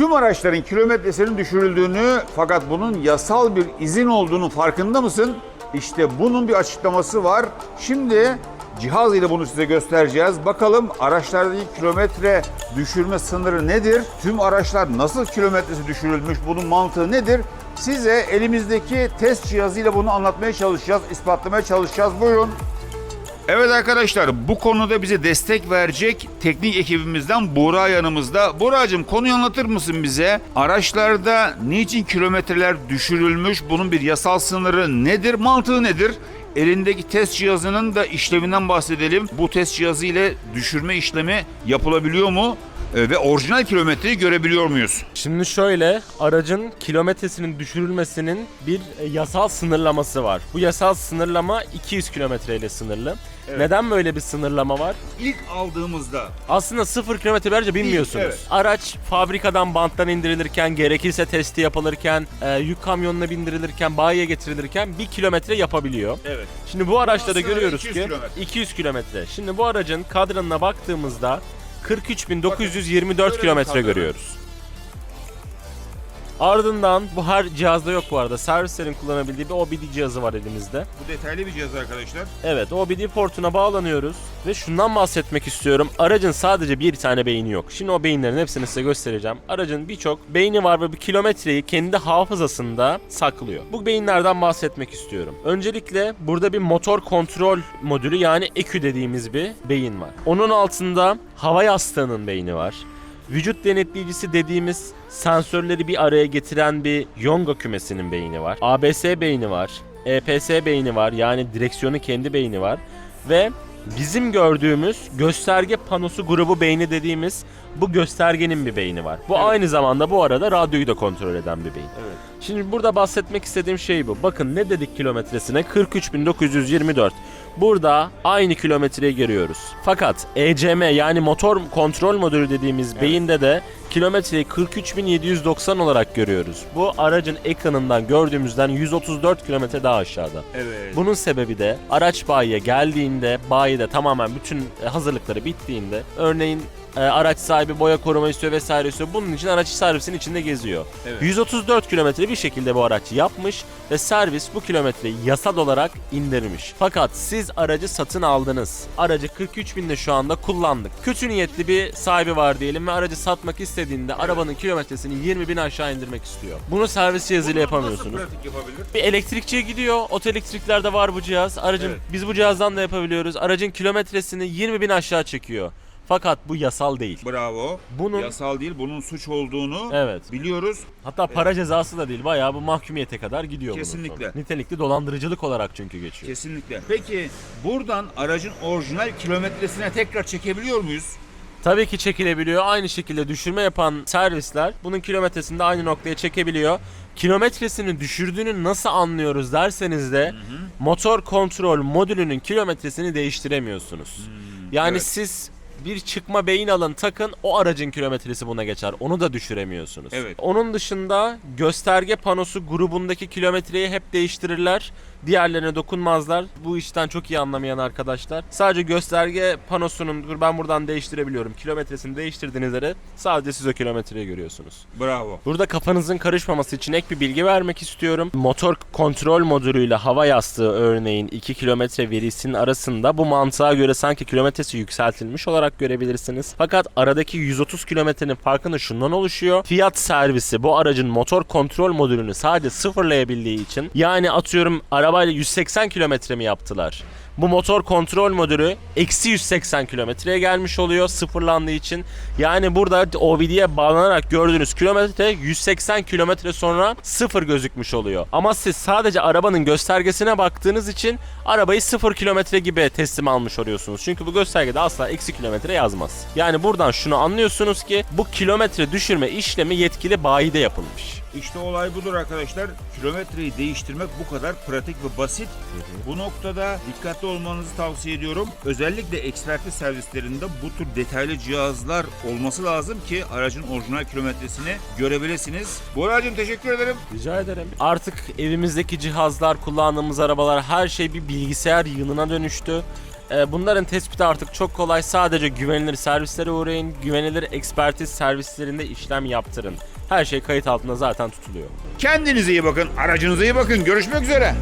Tüm araçların kilometresinin düşürüldüğünü fakat bunun yasal bir izin olduğunu farkında mısın? İşte bunun bir açıklaması var. Şimdi cihaz ile bunu size göstereceğiz. Bakalım araçlardaki kilometre düşürme sınırı nedir? Tüm araçlar nasıl kilometresi düşürülmüş? Bunun mantığı nedir? Size elimizdeki test cihazıyla bunu anlatmaya çalışacağız, ispatlamaya çalışacağız. Buyurun. Evet arkadaşlar bu konuda bize destek verecek teknik ekibimizden Buğra yanımızda. Buğra'cığım konuyu anlatır mısın bize? Araçlarda niçin kilometreler düşürülmüş? Bunun bir yasal sınırı nedir? Mantığı nedir? Elindeki test cihazının da işleminden bahsedelim. Bu test cihazı ile düşürme işlemi yapılabiliyor mu? Ee, Ve orijinal kilometreyi görebiliyor muyuz? Şimdi şöyle aracın kilometresinin düşürülmesinin bir e, yasal sınırlaması var. Bu yasal sınırlama 200 kilometre ile sınırlı. Neden böyle bir sınırlama var? İlk aldığımızda Aslında 0 kilometre bence bilmiyorsunuz. evet. Araç fabrikadan banttan indirilirken, gerekirse testi yapılırken, e, yük kamyonuna bindirilirken, bayiye getirilirken 1 kilometre yapabiliyor. Evet. Şimdi bu araçta da Aslında görüyoruz 200 ki kilometre. 200 kilometre. Şimdi bu aracın kadranına baktığımızda 43.924 Böyle kilometre görüyoruz. Ardından bu her cihazda yok bu arada. Servislerin kullanabildiği bir OBD cihazı var elimizde. Bu detaylı bir cihaz arkadaşlar. Evet OBD portuna bağlanıyoruz ve şundan bahsetmek istiyorum. Aracın sadece bir tane beyni yok. Şimdi o beyinlerin hepsini size göstereceğim. Aracın birçok beyni var ve bu kilometreyi kendi hafızasında saklıyor. Bu beyinlerden bahsetmek istiyorum. Öncelikle burada bir motor kontrol modülü yani ECU dediğimiz bir beyin var. Onun altında hava yastığının beyni var. Vücut denetleyicisi dediğimiz sensörleri bir araya getiren bir Yonga kümesinin beyni var. ABS beyni var. EPS beyni var. Yani direksiyonu kendi beyni var. Ve bizim gördüğümüz gösterge panosu grubu beyni dediğimiz bu göstergenin bir beyni var. Bu aynı zamanda bu arada radyoyu da kontrol eden bir beyin. Evet. Şimdi burada bahsetmek istediğim şey bu. Bakın ne dedik kilometresine? 43.924. Burada aynı kilometreyi görüyoruz. Fakat ECM yani motor kontrol modülü dediğimiz beyinde de kilometreyi 43.790 olarak görüyoruz. Bu aracın ekranından gördüğümüzden 134 kilometre daha aşağıda. Evet. Bunun sebebi de araç bayiye geldiğinde, bayide tamamen bütün e, hazırlıkları bittiğinde, örneğin e, araç sahibi boya koruma istiyor vesaire istiyor. Bunun için araç servisin içinde geziyor. Evet. 134 kilometre bir şekilde bu araç yapmış ve servis bu kilometreyi yasal olarak indirmiş. Fakat siz aracı satın aldınız. Aracı 43 binde şu anda kullandık. Kötü niyetli bir sahibi var diyelim ve aracı satmak istediğinde arabanın kilometresini 20 bin aşağı indirmek istiyor. Bunu servis cihazıyla yapamıyorsunuz. Nasıl pratik yapabilir? Bir elektrikçiye gidiyor. Oto elektriklerde var bu cihaz. Aracın Evet. biz bu cihazdan da yapabiliyoruz. Aracın kilometresini 20 bin aşağı çekiyor. Fakat bu yasal değil. Bravo. Bunun Yasal değil, bunun suç olduğunu Evet. biliyoruz. Hatta para cezası da değil. Bayağı bu mahkumiyete kadar gidiyor bunun Kesinlikle. Nitelikli dolandırıcılık olarak çünkü geçiyor. Kesinlikle. Peki buradan aracın orijinal kilometresine tekrar çekebiliyor muyuz? Tabii ki çekilebiliyor. Aynı şekilde düşürme yapan servisler bunun kilometresini de aynı noktaya çekebiliyor. Kilometresini düşürdüğünü nasıl anlıyoruz derseniz de motor kontrol modülünün kilometresini değiştiremiyorsunuz. yani evet. siz bir çıkma beyin alın takın o aracın kilometresi buna geçer. Onu da düşüremiyorsunuz. Evet. Onun dışında gösterge panosu grubundaki kilometreyi hep değiştirirler. Diğerlerine dokunmazlar. Bu işten çok iyi anlamayan arkadaşlar. Sadece gösterge panosunun dur ben buradan değiştirebiliyorum. Kilometresini değiştirdiğinizde sadece siz o kilometreyi görüyorsunuz. Bravo. Burada kafanızın karışmaması için ek bir bilgi vermek istiyorum. Motor kontrol modülüyle hava yastığı örneğin 2 kilometre verisinin arasında bu mantığa göre sanki kilometresi yükseltilmiş olarak görebilirsiniz. Fakat aradaki 130 kilometrenin farkını şundan oluşuyor. Fiyat servisi bu aracın motor kontrol modülünü sadece sıfırlayabildiği için yani atıyorum arabayla 180 kilometre mi yaptılar? Bu motor kontrol modülü eksi 180 kilometreye gelmiş oluyor sıfırlandığı için. Yani burada OBD'ye bağlanarak gördüğünüz kilometre 180 kilometre sonra sıfır gözükmüş oluyor. Ama siz sadece arabanın göstergesine baktığınız için arabayı sıfır kilometre gibi teslim almış oluyorsunuz. Çünkü bu göstergede asla eksi kilometre yazmaz. Yani buradan şunu anlıyorsunuz ki bu kilometre düşürme işlemi yetkili bayide yapılmış. İşte olay budur arkadaşlar. Kilometreyi değiştirmek bu kadar pratik ve basit. Bu noktada dikkatli olmanızı tavsiye ediyorum. Özellikle ekspertiz servislerinde bu tür detaylı cihazlar olması lazım ki aracın orijinal kilometresini görebilirsiniz. Boracığım teşekkür ederim. Rica ederim. Artık evimizdeki cihazlar, kullandığımız arabalar her şey bir bilgisayar yığınına dönüştü. Ee, Bunların tespiti artık çok kolay. Sadece güvenilir servislere uğrayın. Güvenilir ekspertiz servislerinde işlem yaptırın. Her şey kayıt altında zaten tutuluyor. Kendinize iyi bakın, aracınıza iyi bakın. Görüşmek üzere.